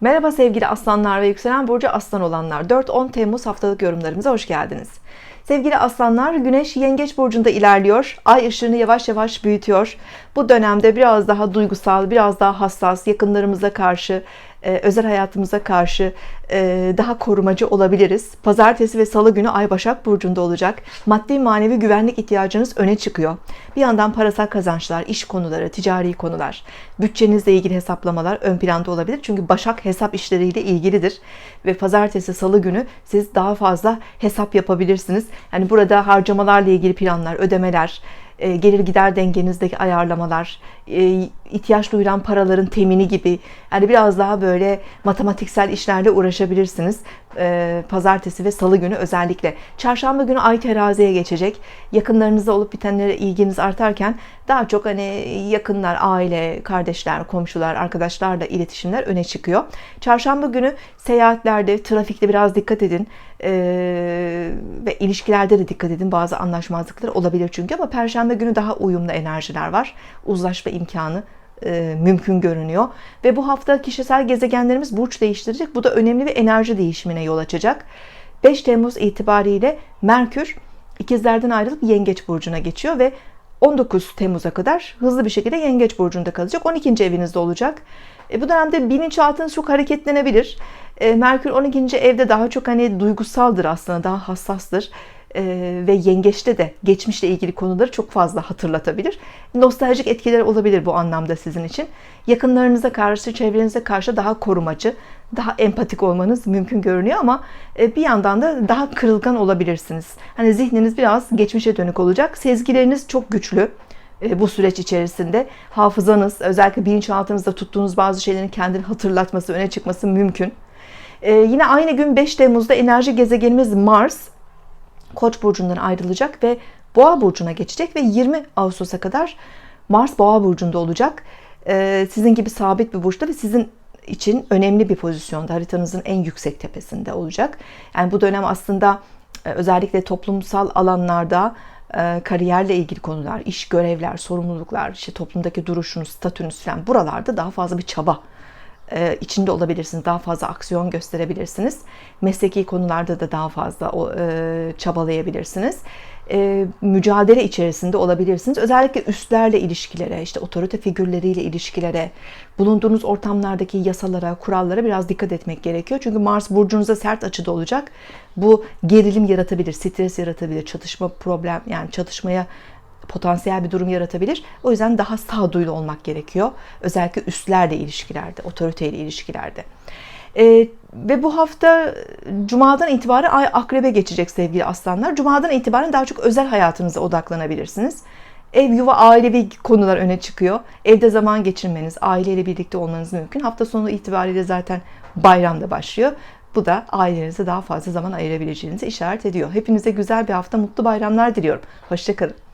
Merhaba sevgili aslanlar ve yükselen burcu aslan olanlar. 4-10 Temmuz haftalık yorumlarımıza hoş geldiniz. Sevgili aslanlar, Güneş Yengeç burcunda ilerliyor. Ay ışığını yavaş yavaş büyütüyor. Bu dönemde biraz daha duygusal, biraz daha hassas, yakınlarımıza karşı, e, özel hayatımıza karşı e, daha korumacı olabiliriz. Pazartesi ve salı günü Ay Başak Burcu'nda olacak. Maddi manevi güvenlik ihtiyacınız öne çıkıyor. Bir yandan parasal kazançlar, iş konuları, ticari konular, bütçenizle ilgili hesaplamalar ön planda olabilir. Çünkü Başak hesap işleriyle ilgilidir. Ve pazartesi, salı günü siz daha fazla hesap yapabilirsiniz. Yani burada harcamalarla ilgili planlar, ödemeler, gelir gider dengenizdeki ayarlamalar, e, ihtiyaç duyulan paraların temini gibi yani biraz daha böyle matematiksel işlerle uğraşabilirsiniz. E, pazartesi ve salı günü özellikle. Çarşamba günü ay teraziye geçecek. Yakınlarınızda olup bitenlere ilginiz artarken daha çok hani yakınlar, aile, kardeşler, komşular, arkadaşlarla iletişimler öne çıkıyor. Çarşamba günü seyahatlerde, trafikte biraz dikkat edin. ve ilişkilerde de dikkat edin. Bazı anlaşmazlıklar olabilir çünkü ama perşembe günü daha uyumlu enerjiler var. Uzlaşma imkanı e, mümkün görünüyor. Ve bu hafta kişisel gezegenlerimiz burç değiştirecek. Bu da önemli bir enerji değişimine yol açacak. 5 Temmuz itibariyle Merkür ikizlerden ayrılıp Yengeç burcuna geçiyor ve 19 Temmuz'a kadar hızlı bir şekilde Yengeç burcunda kalacak. 12. evinizde olacak. E, bu dönemde bilinçaltınız çok hareketlenebilir. E, Merkür 12. evde daha çok hani duygusaldır aslında, daha hassastır. Ee, ve yengeçte de geçmişle ilgili konuları çok fazla hatırlatabilir. Nostaljik etkiler olabilir bu anlamda sizin için. Yakınlarınıza karşı, çevrenize karşı daha korumacı, daha empatik olmanız mümkün görünüyor ama e, bir yandan da daha kırılgan olabilirsiniz. Hani zihniniz biraz geçmişe dönük olacak. Sezgileriniz çok güçlü e, bu süreç içerisinde. Hafızanız, özellikle bilinçaltınızda tuttuğunuz bazı şeylerin kendini hatırlatması, öne çıkması mümkün. Ee, yine aynı gün 5 Temmuz'da enerji gezegenimiz Mars Koç burcundan ayrılacak ve Boğa burcuna geçecek ve 20 Ağustos'a kadar Mars Boğa burcunda olacak. Ee, sizin gibi sabit bir burçta ve sizin için önemli bir pozisyonda haritanızın en yüksek tepesinde olacak. Yani bu dönem aslında e, özellikle toplumsal alanlarda e, kariyerle ilgili konular, iş görevler, sorumluluklar, işte toplumdaki duruşunuz, statünüz falan buralarda daha fazla bir çaba e, içinde olabilirsiniz. Daha fazla aksiyon gösterebilirsiniz. Mesleki konularda da daha fazla e, çabalayabilirsiniz. E, mücadele içerisinde olabilirsiniz. Özellikle üstlerle ilişkilere, işte otorite figürleriyle ilişkilere, bulunduğunuz ortamlardaki yasalara, kurallara biraz dikkat etmek gerekiyor. Çünkü Mars burcunuza sert açıda olacak. Bu gerilim yaratabilir, stres yaratabilir, çatışma problem yani çatışmaya potansiyel bir durum yaratabilir. O yüzden daha sağduyulu olmak gerekiyor. Özellikle üstlerle ilişkilerde, otoriteyle ilişkilerde. Ee, ve bu hafta Cuma'dan itibaren Ay Akrep'e geçecek sevgili aslanlar. Cuma'dan itibaren daha çok özel hayatınıza odaklanabilirsiniz. Ev, yuva, ailevi konular öne çıkıyor. Evde zaman geçirmeniz, aileyle birlikte olmanız mümkün. Hafta sonu itibariyle zaten bayram da başlıyor. Bu da ailenize daha fazla zaman ayırabileceğinizi işaret ediyor. Hepinize güzel bir hafta, mutlu bayramlar diliyorum. Hoşçakalın.